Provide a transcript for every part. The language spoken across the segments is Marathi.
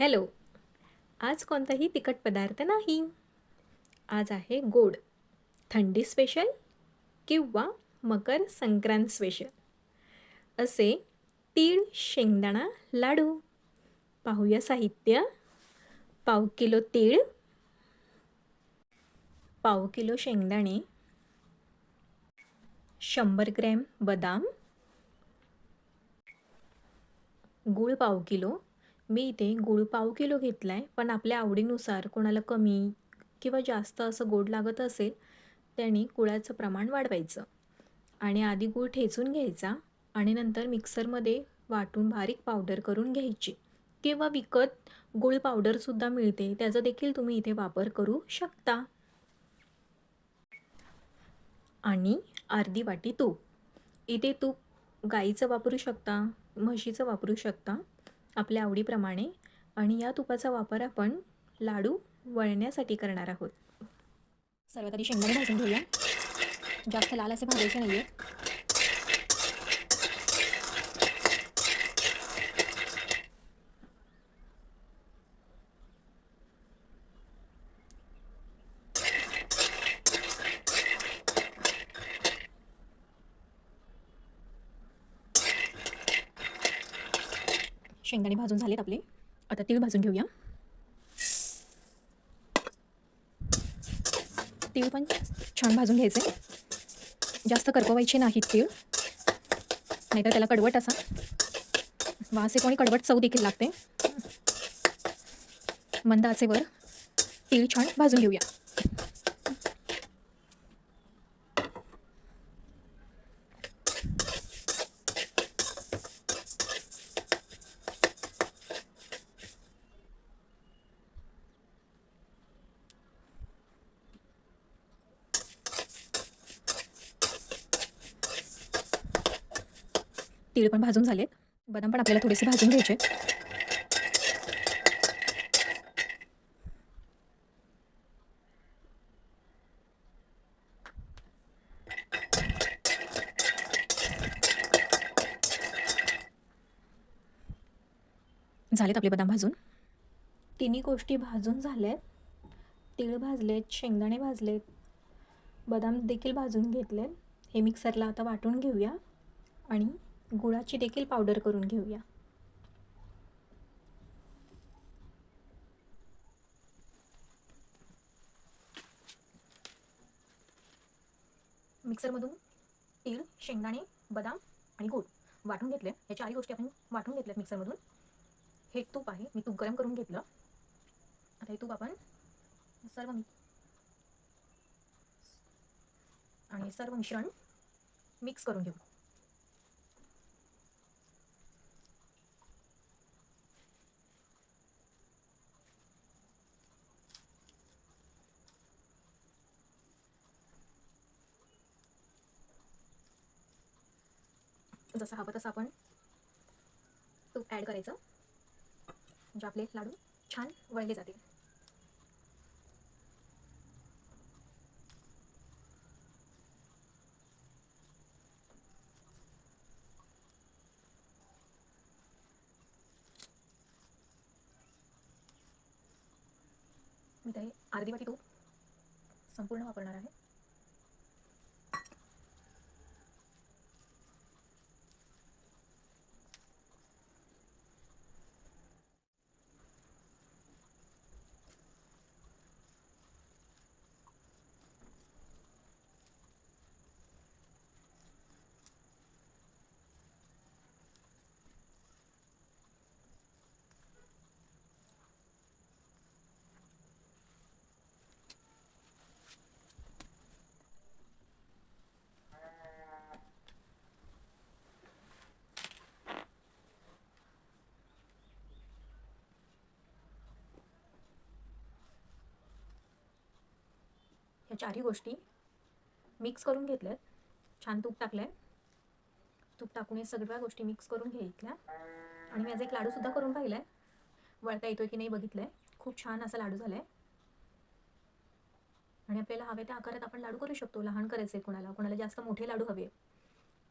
हॅलो. आज कोणताही तिखट पदार्थ नाही. आज आहे गोड थंडी स्पेशल किंवा मकर संक्रांत स्पेशल असे तीळ शेंगदाणा लाडू. पाहूया साहित्य. पाव किलो तीळ पाव किलो शेंगदाणे शंभर ग्रॅम बदाम गूळ पाव किलो मी इथे गूळ पाव किलो घेतला आहे पण आपल्या आवडीनुसार कोणाला कमी किंवा जास्त असं गोड लागत असेल त्याने गुळाचं प्रमाण वाढवायचं. आणि आधी गूळ ठेचून घ्यायचा आणि नंतर मिक्सरमध्ये वाटून बारीक पावडर करून घ्यायची. किंवा विकत गूळ पावडरसुद्धा मिळते त्याचा देखील तुम्ही इथे वापर करू शकता. आणि अर्धी वाटी तूप. इथे तूप गाईचं वापरू शकता म्हशीचं वापरू शकता. आपल्या आवडीप्रमाणे आणि या तुपाचा वापर आपण लाडू वळण्यासाठी करणार आहोत. सर्वात आधी शेंगदाणे भाजून घेऊया. जास्त लाल असे भाजायचे नाही आहेत शेंगदाणे भाजून झालेत आपले. आता तीळ भाजून घेऊया. तीळ पण छान भाजून घ्यायचे जास्त करपवायचे नाहीत तीळ. नाहीतर त्याला कडवट असा. वासे कोणी कडवट चव देखील लागते. मंद आचेवर तीळ छान भाजून घेऊया. तीळ पण भाजून झालेत. बदाम पण आपल्याला थोडेसे भाजून घ्यायचे. झालेत आपले बदाम भाजून. तिन्ही गोष्टी भाजून झाल्यात तीळ भाजलेत शेंगदाणे भाजलेत. बदाम देखील भाजून घेतलेत. हे मिक्सरला आता वाटून घेऊया. आणि गुळाची देखील पावडर करून घेऊया. मिक्सरमधून तीळ शेंगदाणे बदाम आणि गूळ वाटून घेतले. ह्या चारही गोष्टी आपण वाटून घेतल्यात मिक्सरमधून. हे तूप आहे. मी तूप गरम करून घेतलं. आता हे तूप आपण सर्व आणि सर्व मिश्रण मिक्स करून घेऊ. जसं हवं तसं आपण तूप ॲड करायचं. म्हणजे आपले लाडू छान वळले जातील. मी ते अर्धी वाटी तूप संपूर्ण वापरणार आहे. ह्या चारही गोष्टी मिक्स करून घेतल्यात. छान तूप टाकलं आहे तूप टाकून हे सगळ्या गोष्टी मिक्स करून घेतल्या आणि मी आज एक लाडूसुद्धा करून पाहिला आहे वळता येतोय की नाही बघितलं आहे खूप छान असा लाडू झाला आहे आणि आपल्याला हवे त्या आकारात आपण लाडू करू शकतो. लहान करायचे कोणाला. कोणाला जास्त मोठे लाडू हवे.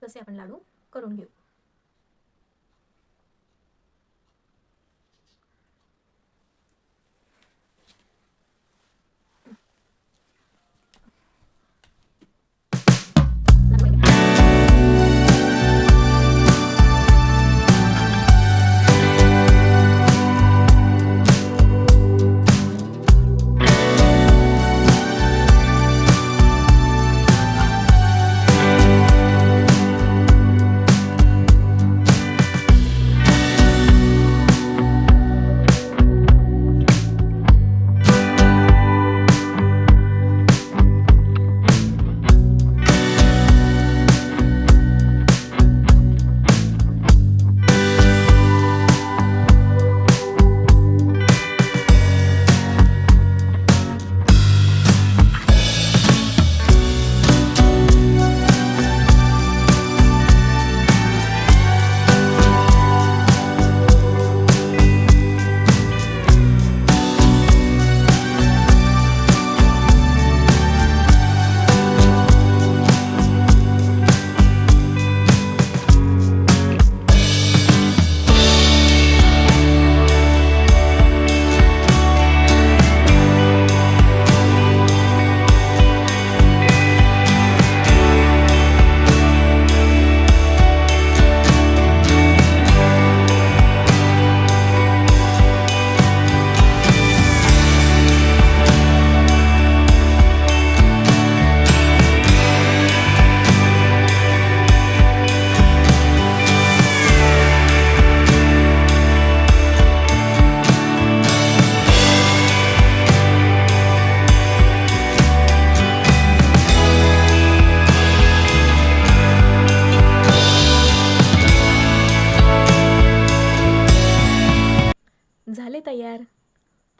तसे आपण लाडू करून घेऊ.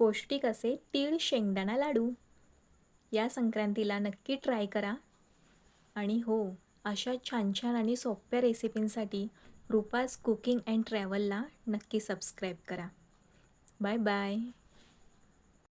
पौष्टिक असे तीळ शेंगदाणा लाडू. या संक्रांतीला नक्की ट्राय करा. आणि हो अशा छान छान आणि सोप्या रेसिपींसाठी रुपाज कुकिंग अँड ट्रॅव्हलला नक्की सबस्क्राईब करा. Bye bye